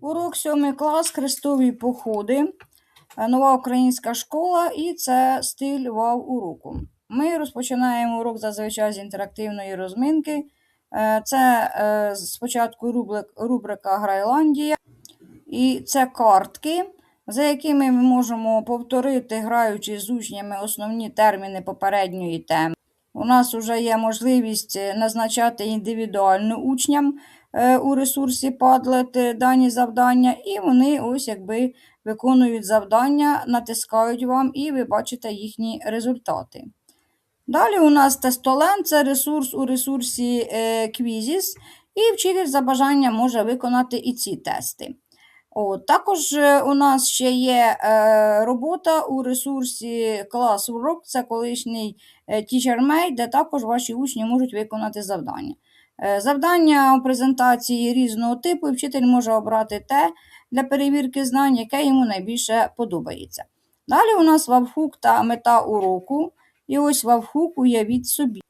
Урок 7 клас Хрестові походи. Е, Нова українська школа і це стиль вау уроку. Ми розпочинаємо урок зазвичай з інтерактивної розминки. Е, Це е, спочатку рубрика Грайландія. І це картки, за якими ми можемо повторити, граючи з учнями основні терміни попередньої теми. У нас вже є можливість назначати індивідуально учням у ресурсі Padlet е, дані завдання, і вони ось якби виконують завдання, натискають вам, і ви бачите їхні результати. Далі у нас тестолен це ресурс у ресурсі е, Quizzes, і вчитель за бажанням може виконати і ці тести. От, також е, у нас ще є е, робота у ресурсі Classwork, це колишній е, TeacherMate, де також ваші учні можуть виконати завдання. Е, Завдання у презентації різного типу, і вчитель може обрати те для перевірки знань, яке йому найбільше подобається. Далі у нас вавхук та мета уроку. І ось вавхук уявіть собі.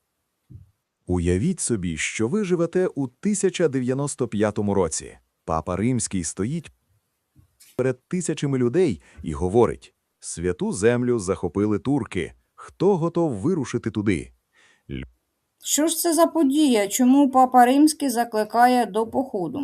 Уявіть собі, що ви живете у 1095 році. Папа Римський стоїть перед тисячами людей і говорить: святу землю захопили турки. Хто готов вирушити туди? Що ж це за подія? Чому папа Римський закликає до походу?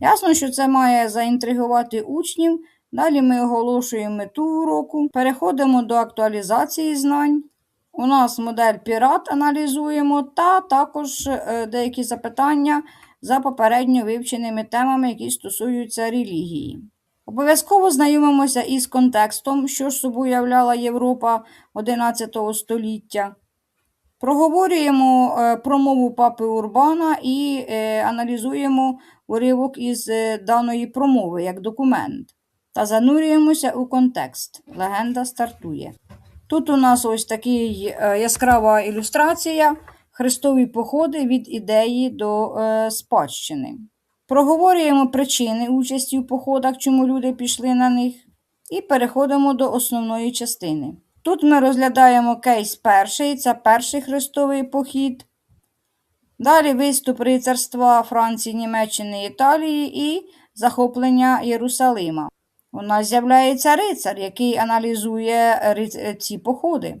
Ясно, що це має заінтригувати учнів. Далі ми оголошуємо мету уроку, переходимо до актуалізації знань. У нас модель пірат аналізуємо, та також е, деякі запитання за попередньо вивченими темами, які стосуються релігії. Обов'язково знайомимося із контекстом, що ж собою являла Європа XI століття. Проговорюємо е, промову папи Урбана і е, аналізуємо уривок із е, даної промови як документ. Та занурюємося у контекст. Легенда стартує. Тут у нас ось така яскрава ілюстрація Христові походи від ідеї до спадщини. Проговорюємо причини участі у походах, чому люди пішли на них, і переходимо до основної частини. Тут ми розглядаємо кейс перший, це перший хрестовий похід. Далі виступ рицарства Франції, Німеччини, Італії і захоплення Єрусалима. У нас з'являється рицар, який аналізує ці походи.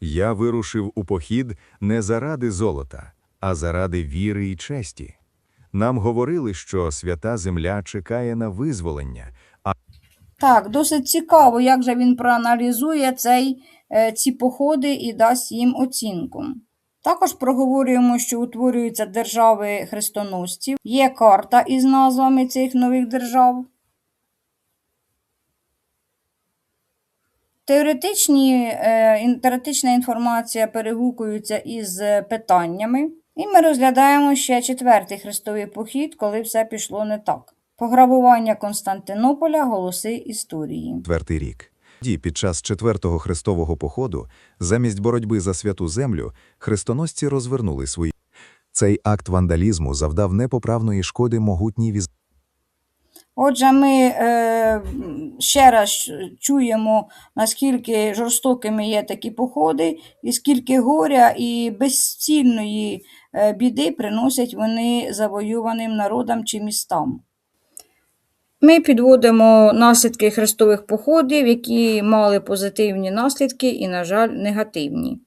Я вирушив у похід не заради золота, а заради віри і честі. Нам говорили, що свята земля чекає на визволення, Так, досить цікаво, як же він проаналізує цей, е, ці походи і дасть їм оцінку. Також проговорюємо, що утворюються держави хрестоносців, є карта із назвами цих нових держав. Теоретичні, е, теоретична інформація перегукується із питаннями. І ми розглядаємо ще четвертий хрестовий похід, коли все пішло не так. Пограбування Константинополя, голоси історії. четвертий рік. Тоді, під час четвертого хрестового походу, замість боротьби за святу землю, хрестоносці розвернули свої. Цей акт вандалізму завдав непоправної шкоди могутній віз. Отже, ми е, ще раз чуємо, наскільки жорстокими є такі походи, і скільки горя і безцільної е, біди приносять вони завоюваним народам чи містам. Ми підводимо наслідки хрестових походів, які мали позитивні наслідки і, на жаль, негативні.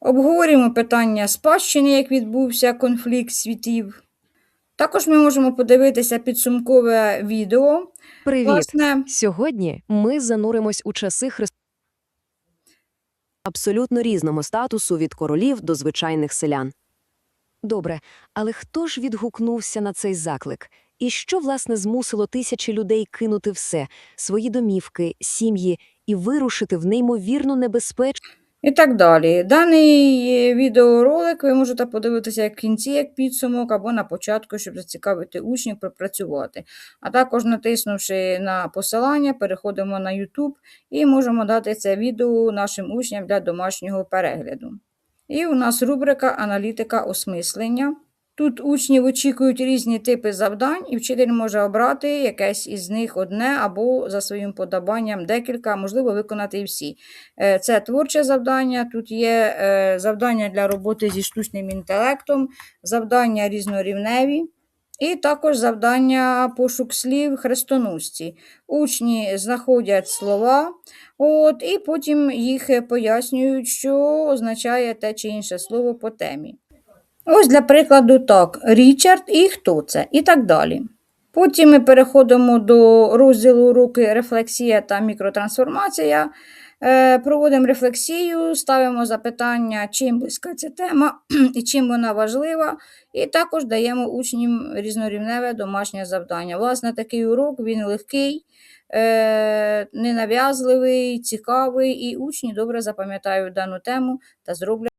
Обговорюємо питання спадщини, як відбувся конфлікт світів. Також ми можемо подивитися підсумкове відео. Привіт! Власне, Сьогодні ми зануримось у часи Христа абсолютно різному статусу від королів до звичайних селян. Добре, але хто ж відгукнувся на цей заклик? І що, власне, змусило тисячі людей кинути все – свої домівки, сім'ї і вирушити в неймовірну небезпечну І так далі. Даний е, відеоролик ви можете подивитися як в кінці, як підсумок, або на початку, щоб зацікавити учнів пропрацювати. А також, натиснувши на посилання, переходимо на YouTube і можемо дати це відео нашим учням для домашнього перегляду. І у нас рубрика Аналітика осмислення. Тут учні очікують різні типи завдань, і вчитель може обрати якесь із них одне або за своїм подобанням декілька, можливо, виконати і всі. Е, Це творче завдання. Тут є е, завдання для роботи зі штучним інтелектом, завдання різнорівневі І також завдання пошук слів хрестоносці. Учні знаходять слова, от, і потім їх пояснюють, що означає те чи інше слово по темі. Ось для прикладу так: Річард і хто це, і так далі. Потім ми переходимо до розділу уроки рефлексія та мікротрансформація. Е, Проводимо рефлексію, ставимо запитання, чим близька ця тема і чим вона важлива, і також даємо учням різнорівневе домашнє завдання. Власне, такий урок він легкий, е, ненав'язливий, цікавий, і учні добре запам'ятають дану тему та зроблять.